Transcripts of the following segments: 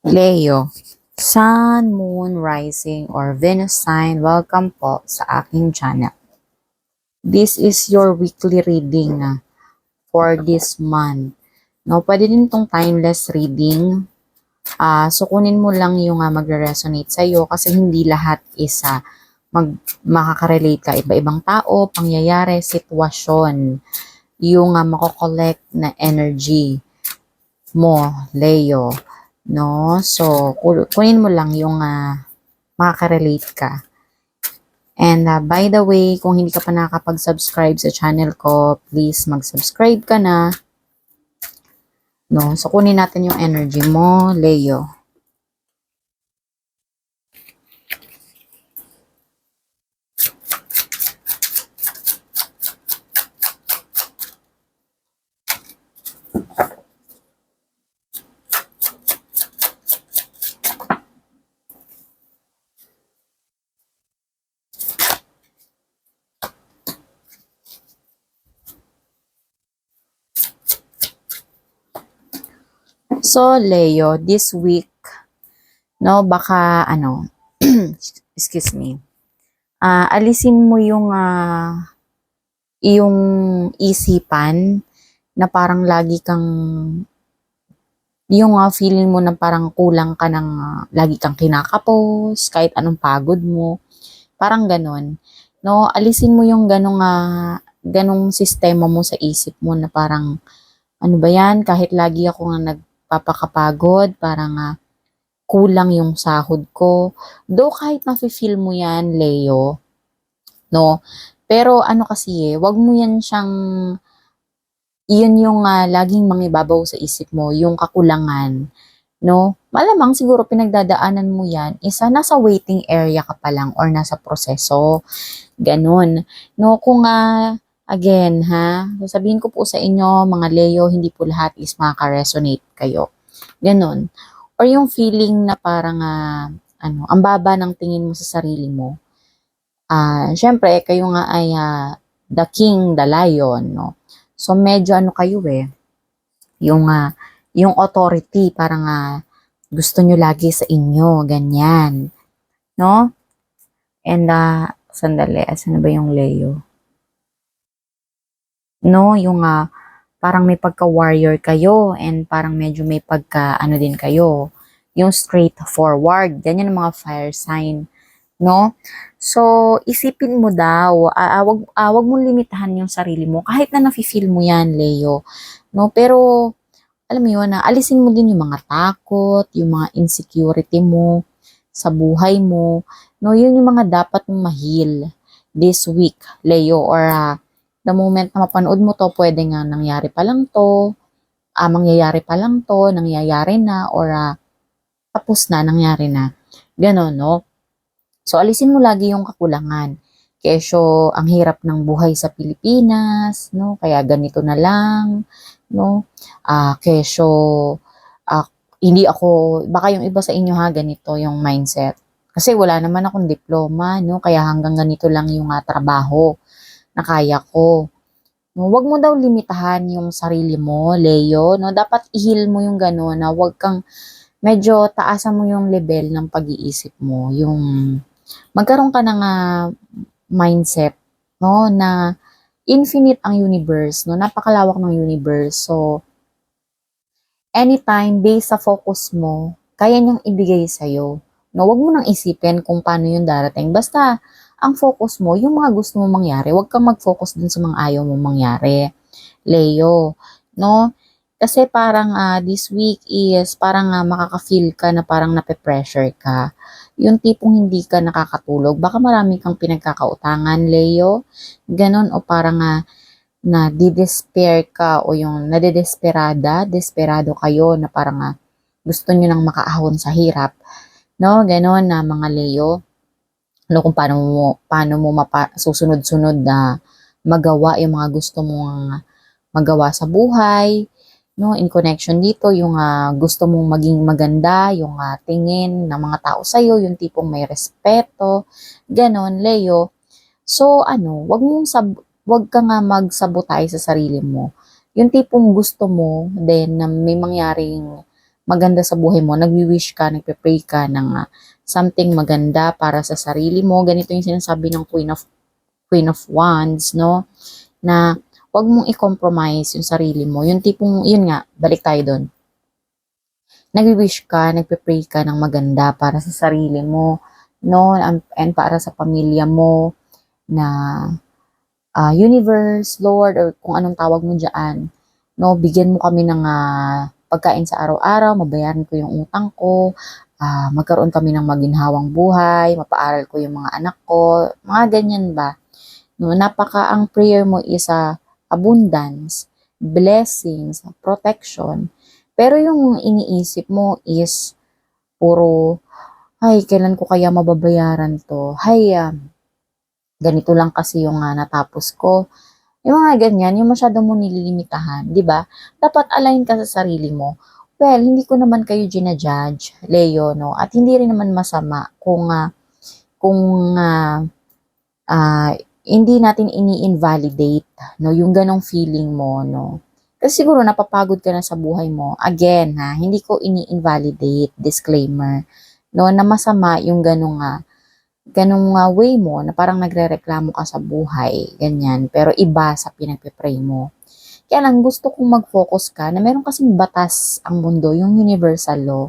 Leo, Sun, Moon, Rising, or Venus sign, welcome po sa aking channel. This is your weekly reading ah, for this month. No, pwede din itong timeless reading. Ah, so kunin mo lang yung uh, magre-resonate sa iyo kasi hindi lahat is ah, mag makaka-relate ka iba-ibang tao, pangyayari, sitwasyon, yung uh, mako-collect na energy mo, Leo. No? So, kunin mo lang yung uh, makaka-relate ka. And uh, by the way, kung hindi ka pa nakakapag-subscribe sa channel ko, please mag-subscribe ka na. No? So, kunin natin yung energy mo, Leo. So, Leo, this week, no, baka, ano, excuse me, ah alisin mo yung, ah, yung isipan na parang lagi kang, yung ah, feeling mo na parang kulang ka ng, ah, lagi kang kinakapos, kahit anong pagod mo, parang ganon. No, alisin mo yung ganong, ah, ganong sistema mo sa isip mo na parang, ano ba yan, kahit lagi ako nga nagpapakapagod, parang ah, kulang yung sahod ko. Though kahit nafe-feel mo yan, Leo, no? Pero ano kasi eh, wag mo yan siyang, iyon yung ah, laging mangibabaw sa isip mo, yung kakulangan, no? Malamang siguro pinagdadaanan mo yan, isa nasa waiting area ka pa lang or nasa proseso. Ganon. No, kung ah, again, ha, sasabihin ko po sa inyo, mga Leo, hindi po lahat is makaka-resonate kayo. Ganon. Or yung feeling na parang, ah, ano, ang baba ng tingin mo sa sarili mo. Ah, syempre, kayo nga ay ah, the king, the lion, no? So, medyo ano kayo eh, yung, ah, yung authority, parang ah, gusto nyo lagi sa inyo, ganyan. No? And, ah, sandali, asan na ba yung Leo? No, yung ah, parang may pagka-warrior kayo and parang medyo may pagka, ano din kayo, yung straightforward. Ganyan ang mga fire sign. No? So, isipin mo daw, ah, wag, ah, wag mong limitahan yung sarili mo. Kahit na nafe-feel mo yan, Leo. No? Pero, alam mo yun, na alisin mo din yung mga takot, yung mga insecurity mo sa buhay mo. No, yun yung mga dapat mong mahil this week, Leo, or ah, the moment na mapanood mo to, pwede nga nangyari pa lang to, ah, mangyayari pa lang to, nangyayari na, or ah, tapos na, nangyari na. Ganon, no? So, alisin mo lagi yung kakulangan. Kesyo, ang hirap ng buhay sa Pilipinas, no? Kaya ganito na lang, no? Ah, kesyo, ah, hindi ako, baka yung iba sa inyo ha, ganito yung mindset. Kasi wala naman akong diploma, no? Kaya hanggang ganito lang yung ah, trabaho na kaya ko. No, wag mo daw limitahan yung sarili mo, Leo, no? Dapat ihil mo yung gano'n na wag kang medyo taasan mo yung level ng pag-iisip mo, yung magkaroon ka ng mindset, no, na infinite ang universe, no, napakalawak ng universe. So, anytime, based sa focus mo, kaya niyang ibigay sa'yo. No, wag mo nang isipin kung paano yung darating. Basta, ang focus mo, yung mga gusto mo mangyari, wag kang mag-focus dun sa mga ayaw mo mangyari. Leo, no? Kasi parang ah, this week is parang uh, makaka-feel ka na parang nape-pressure ka. Yung tipong hindi ka nakakatulog. Baka marami kang pinagkakautangan, Leo. Ganon o parang uh, na di-despair ka o yung nadedesperada, desperado kayo na parang uh, gusto nyo nang makaahon sa hirap. No, ganon na mga Leo. No, kung paano mo, paano mo susunod-sunod na magawa yung mga gusto mong magawa sa buhay no? In connection dito yung uh, gusto mong maging maganda yung uh, tingin ng mga tao sa iyo yung tipong may respeto ganon Leo. So ano wag mong sab wag ka nga magsabotay sa sarili mo. Yung tipong gusto mo then na may mangyaring maganda sa buhay mo, nagwi-wish ka, nagpe-pray ka ng ah, something maganda para sa sarili mo. Ganito yung sinasabi ng Queen of Queen of Wands, no? Na wag mong i-compromise yung sarili mo. Yung tipong, yun nga, balik tayo doon. Nagwi-wish ka, nagpe-pray ka ng maganda para sa sarili mo, no? And para sa pamilya mo na ah, universe, Lord, or kung anong tawag mo dyan, no? Bigyan mo kami ng ah, pagkain sa araw-araw, mabayaran ko yung utang ko, ah, magkaroon kami ng maginhawang buhay, mapaaral ko yung mga anak ko, mga ganyan ba? No, napaka ang prayer mo is ah, abundance, blessings, protection. Pero yung iniisip mo is puro, ay, kailan ko kaya mababayaran to? Hay, ah, ganito lang kasi yung ah, natapos ko. Yung mga ganyan, yung masyado mo nililimitahan, di ba? Dapat align ka sa sarili mo. Well, hindi ko naman kayo ginajudge, Leo, no? At hindi rin naman masama kung, ah, kung, ah, ah, hindi natin ini-invalidate, no? Yung ganong feeling mo, no? Kasi siguro napapagod ka na sa buhay mo. Again, ha, hindi ko ini-invalidate, disclaimer, no? Na masama yung ganong, ah, ganong ah, way mo na parang nagre-reklamo ka sa buhay, ganyan. Pero iba sa pinagpe-pray mo. Kaya lang gusto kong mag-focus ka na meron kasing batas ang mundo, yung universal law,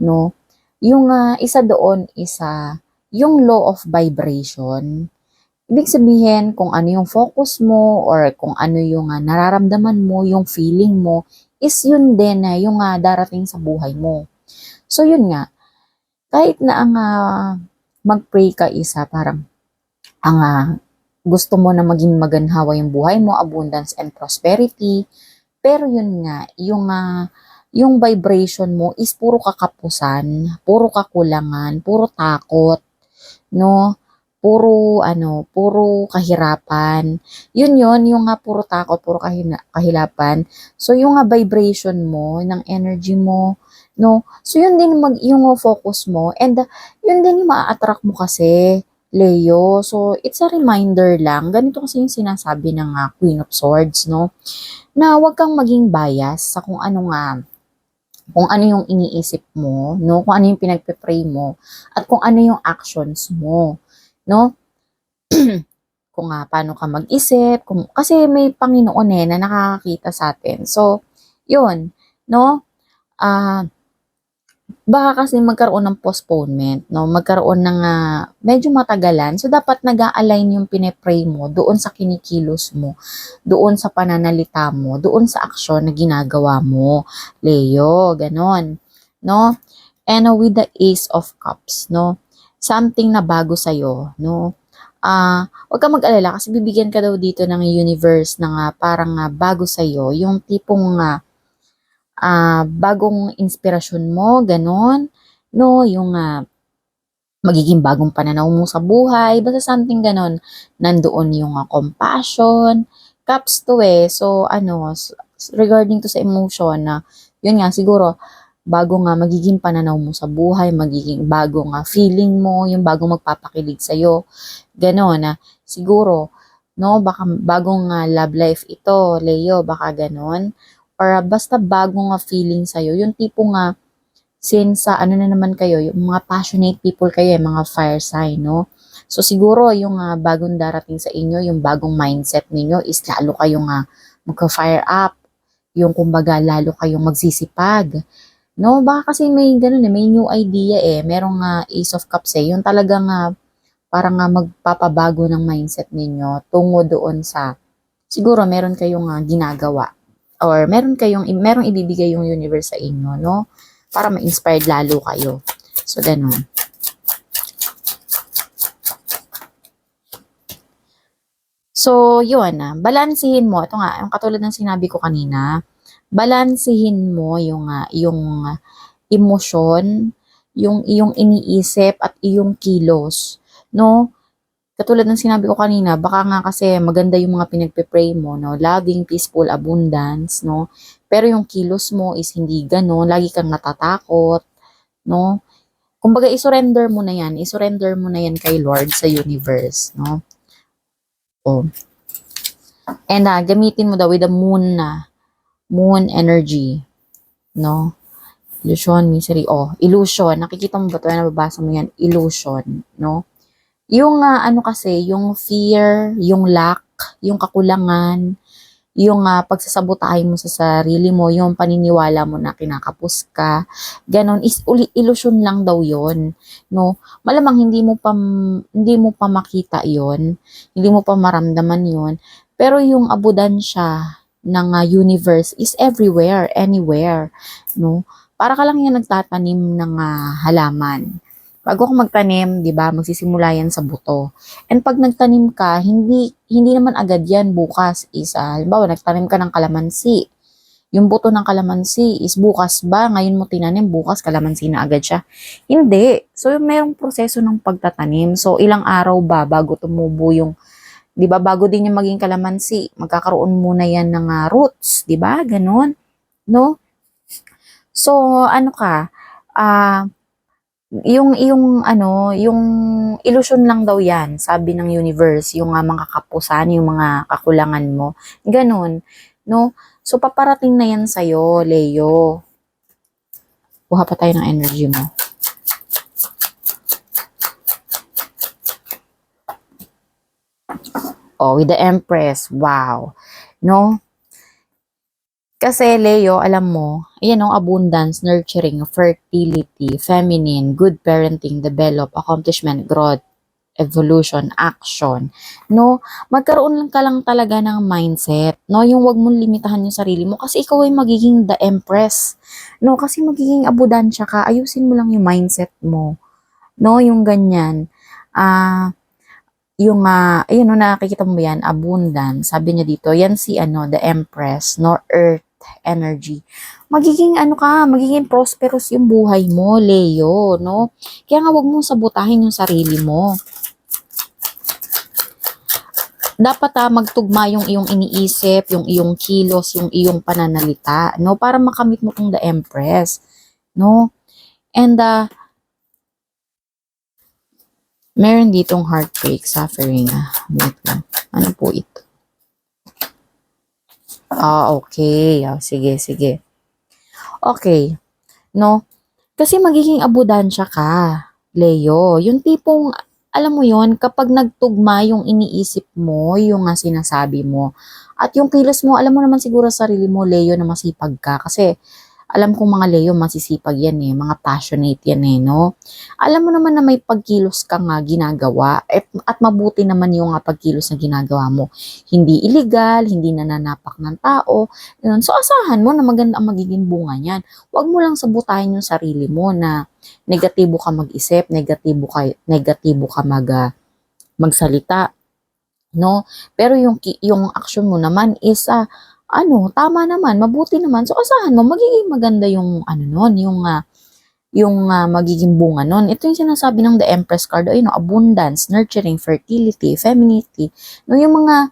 no? Yung ah, isa doon isa yung law of vibration. Ibig sabihin kung ano yung focus mo or kung ano yung ah, nararamdaman mo, yung feeling mo, is yun din na yung ah, darating sa buhay mo. So yun nga, kahit na ang ah, mag-pray ka isa, parang ang ah, gusto mo na maging maganhawa yung buhay mo, abundance and prosperity. Pero yun nga, yung ah, yung vibration mo is puro kakapusan, puro kakulangan, puro takot, no? Puro ano, puro kahirapan. Yun yun, yung nga puro takot, puro kahina, kahilapan. So yung nga vibration mo, ng energy mo, no? So yun din mag, yung focus mo and uh, yun din yung maa-attract mo kasi, Leo. So it's a reminder lang. Ganito kasi yung sinasabi ng ah, Queen of Swords, no? Na huwag kang maging bias sa kung ano nga kung ano yung iniisip mo, no? Kung ano yung pinagpe-pray mo, at kung ano yung actions mo, no? kung nga paano ka mag-isip, kung, kasi may Panginoon eh na nakakakita sa atin. So, yun, no? Ah, baka kasi magkaroon ng postponement, no? Magkaroon ng ah, medyo matagalan. So, dapat nag align yung pinepray mo doon sa kinikilos mo, doon sa pananalita mo, doon sa aksyon na ginagawa mo. Leo, ganon. No? And uh, with the Ace of Cups, no? Something na bago sa'yo, no? Ah, wag kang mag-alala kasi bibigyan ka daw dito ng universe ng ah, parang ah, bago sa'yo, yung tipong ah, ah, bagong inspirasyon mo, ganon, no? Yung ah, magiging bagong pananaw mo sa buhay, basta something ganon. Nandoon yung ah, compassion, cups to eh. So, ano, regarding to sa emotion na, yun nga, siguro, bago nga magiging pananaw mo sa buhay, magiging bago nga feeling mo, yung bagong magpapakilig sa'yo, ganon na, siguro, no, baka bagong nga love life ito, Leo, baka ganon, ah, basta bagong nga feeling sa'yo, yung tipo nga, since sa ano na naman kayo, yung mga passionate people kayo, yung mga fire sign, no? So siguro yung ah, bagong darating sa inyo, yung bagong mindset ninyo is lalo kayong uh, magka-fire up, yung kumbaga lalo kayong magsisipag. No, baka kasi may ganun eh, may new idea eh. Merong ah, Ace of Cups eh, yung talagang ah, parang nga magpapabago ng mindset ninyo tungo doon sa siguro meron kayong ah, ginagawa or meron kayong merong ibibigay yung universe sa inyo, no? Para ma-inspired lalo kayo. So, ganun. So, yun na. Balansihin mo. Ito nga, yung katulad ng sinabi ko kanina, balansihin mo yung, ah, yung ah, emosyon, yung iyong iniisip at iyong kilos. No? Katulad ng sinabi ko kanina, baka nga kasi maganda yung mga pinagpe-pray mo, no? Loving, peaceful, abundance, no? Pero yung kilos mo is hindi ganun. Lagi kang natatakot, no? Kumbaga, isurrender mo na yan. Isurrender mo na yan kay Lord sa universe, no? Oh. And ah, gamitin mo daw with the moon na moon energy, no? Illusion, misery. Oh, illusion. Nakikita mo ba ito? Nababasa mo yan. Illusion. No? Yung ah, ano kasi, yung fear, yung lack, yung kakulangan, yung uh, pagsasabotahin mo sa sarili mo, yung paniniwala mo na kinakapos ka, ganon, is uli, illusion lang daw yon no? Malamang hindi mo pa, hindi mo pa makita yon hindi mo pa maramdaman yon pero yung abudansya ng uh, universe is everywhere, anywhere, no? Para ka lang yung nagtatanim ng uh, halaman. Bago ka magtanim, 'di ba, magsisimula yan sa buto. And pag nagtanim ka, hindi hindi naman agad yan bukas is uh, halimbawa nagtanim ka ng kalamansi. Yung buto ng kalamansi is bukas ba? Ngayon mo tinanim, bukas kalamansi na agad siya. Hindi. So, mayroong proseso ng pagtatanim. So, ilang araw ba bago tumubo yung 'di ba? Bago din yung maging kalamansi, magkakaroon muna yan ng uh, roots, 'di ba? Ganon, no? So, ano ka? Ah, uh, yung yung ano, yung illusion lang daw 'yan, sabi ng universe, yung uh, mga kapusan, yung mga kakulangan mo. Ganon, no? So paparating na 'yan sa iyo, Leo. Kuha pa tayo ng energy mo. Oh, with the Empress. Wow. No? Kasi Leo, alam mo, ayan ang abundance, nurturing, fertility, feminine, good parenting, develop, accomplishment, growth, evolution, action. No, magkaroon lang ka lang talaga ng mindset. No, yung wag mong limitahan yung sarili mo kasi ikaw ay magiging the empress. No, kasi magiging abudansya ka, ayusin mo lang yung mindset mo. No, yung ganyan. Ah, uh, yung uh, ayun no nakikita mo yan abundance sabi niya dito yan si ano the empress no earth energy magiging ano ka magiging prosperous yung buhay mo Leo no kaya nga wag mong sabotahin yung sarili mo dapat ah, magtugma yung iyong iniisip, yung iyong kilos, yung iyong pananalita, no? Para makamit mo tong the Empress, no? And uh, Meron ditong heartbreak, suffering. Ah, wait. Ano po ito? Ah, okay. Ah, sige, sige. Okay. No? Kasi magiging abudansya ka, Leo. Yung tipong, alam mo yon kapag nagtugma yung iniisip mo, yung nga sinasabi mo, at yung kilos mo, alam mo naman siguro sa sarili mo, Leo, na masipag ka. Kasi, alam kong mga Leo, masisipag yan eh, mga passionate yan eh, no? Alam mo naman na may pagkilos ka nga ginagawa at, at mabuti naman yung nga pagkilos na ginagawa mo. Hindi illegal, hindi nananapak ng tao. Yun. So asahan mo na maganda ang magiging bunga niyan. Huwag mo lang sabutahin yung sarili mo na negatibo ka mag-isip, negatibo ka, negatibo ka mag, uh, magsalita. No? Pero yung, yung action mo naman is uh, ano, tama naman, mabuti naman. So, asahan mo, magiging maganda yung, ano nun, yung, uh, yung uh, magiging bunga nun. Ito yung sinasabi ng The Empress card, ay, no, abundance, nurturing, fertility, femininity. No, yung mga,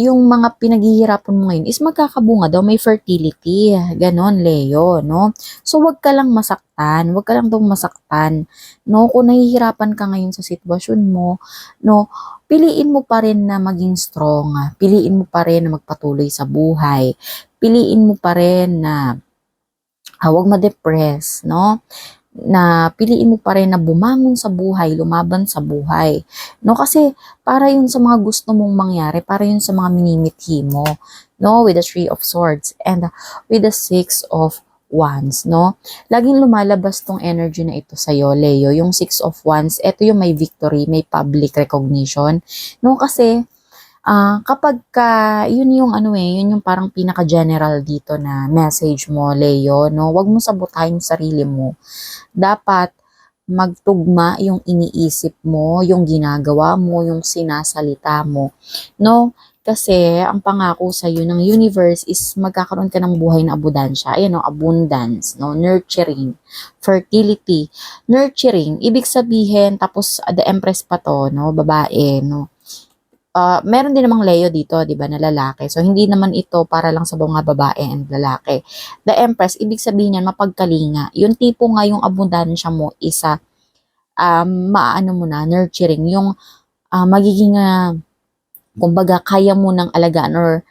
yung mga pinaghihirapan mo ngayon is magkakabunga daw, may fertility. Ganon, Leo, no? So, wag ka lang masaktan. Wag ka lang daw masaktan. No? Kung nahihirapan ka ngayon sa sitwasyon mo, no? piliin mo pa rin na maging strong. Piliin mo pa rin na magpatuloy sa buhay. Piliin mo pa rin na uh, huwag ma-depress, no? Na piliin mo pa rin na bumangon sa buhay, lumaban sa buhay. No, kasi para yun sa mga gusto mong mangyari, para yun sa mga minimithi mo. No, with the Three of Swords and with the Six of Wands, no? Laging lumalabas tong energy na ito sa'yo, Leo. Yung Six of Wands, ito yung may victory, may public recognition. No, kasi uh, kapag ka, yun yung ano eh, yun yung parang pinaka-general dito na message mo, Leo, no? Huwag mo sabotahin sarili mo. Dapat magtugma yung iniisip mo, yung ginagawa mo, yung sinasalita mo. No? Kasi, ang pangako sa iyo ng universe is magkakaroon ka ng buhay na abudansya. Ayan, no, abundance, no, nurturing, fertility. Nurturing, ibig sabihin, tapos uh, the empress pa to, no, babae, no. Uh, meron din namang Leo dito, di ba, na lalaki. So, hindi naman ito para lang sa mga babae and lalaki. The Empress, ibig sabihin yan, mapagkalinga. Yung tipo nga yung abundansya mo, isa, um, maano mo na, nurturing. Yung uh, magiging uh, kumbaga kaya mo nang alagaan or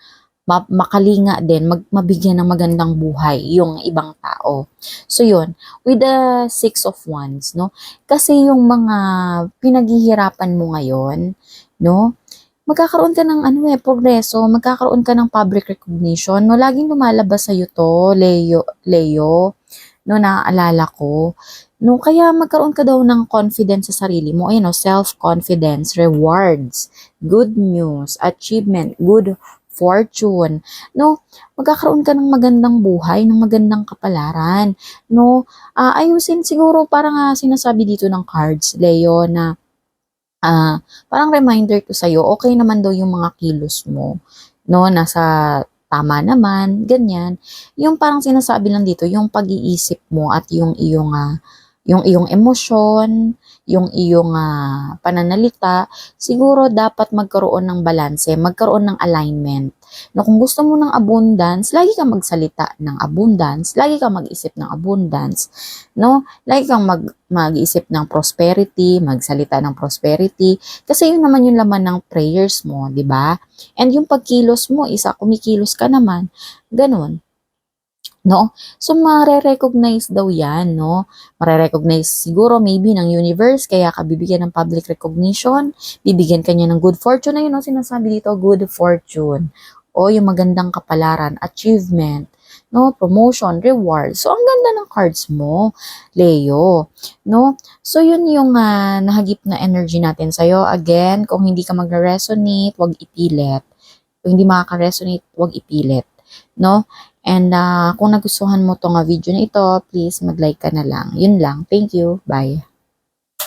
ma- makalinga din, mag, mabigyan ng magandang buhay yung ibang tao. So yun, with the six of wands, no? Kasi yung mga pinaghihirapan mo ngayon, no? Magkakaroon ka ng ano eh, progreso, magkakaroon ka ng public recognition, no? Laging lumalabas sa'yo to, Leo, Leo, no? Naaalala ko. No, kaya magkaroon ka daw ng confidence sa sarili mo. Ayun, no? self-confidence, rewards, good news, achievement, good fortune, no? Magkakaroon ka ng magandang buhay, ng magandang kapalaran, no? Ah, ayusin siguro parang nga sinasabi dito ng cards, Leo, na ah, parang reminder to sa'yo, okay naman daw yung mga kilos mo, no? Nasa tama naman, ganyan. Yung parang sinasabi lang dito, yung pag-iisip mo at yung iyong ah, yung iyong emosyon, yung iyong ah, pananalita, siguro dapat magkaroon ng balanse, magkaroon ng alignment. No, kung gusto mo ng abundance, lagi kang magsalita ng abundance, lagi kang mag-isip ng abundance, no? Lagi kang mag mag-isip ng prosperity, magsalita ng prosperity, kasi yun naman yung laman ng prayers mo, di ba? And yung pagkilos mo, isa kumikilos ka naman, ganun. No? So, mare-recognize daw yan, no? Mare-recognize siguro maybe ng universe, kaya ka bibigyan ng public recognition, bibigyan ka niya ng good fortune, ayun no, sinasabi dito, good fortune. O yung magandang kapalaran, achievement, no? Promotion, reward. So, ang ganda ng cards mo, Leo, no? So, yun yung ah, nahagip na energy natin sa'yo. Again, kung hindi ka mag-resonate, wag ipilit. Kung hindi makaka-resonate, wag ipilit, no? And ah, kung nagustuhan mo tong ah, video na ito, please mag-like ka na lang. Yun lang. Thank you. Bye.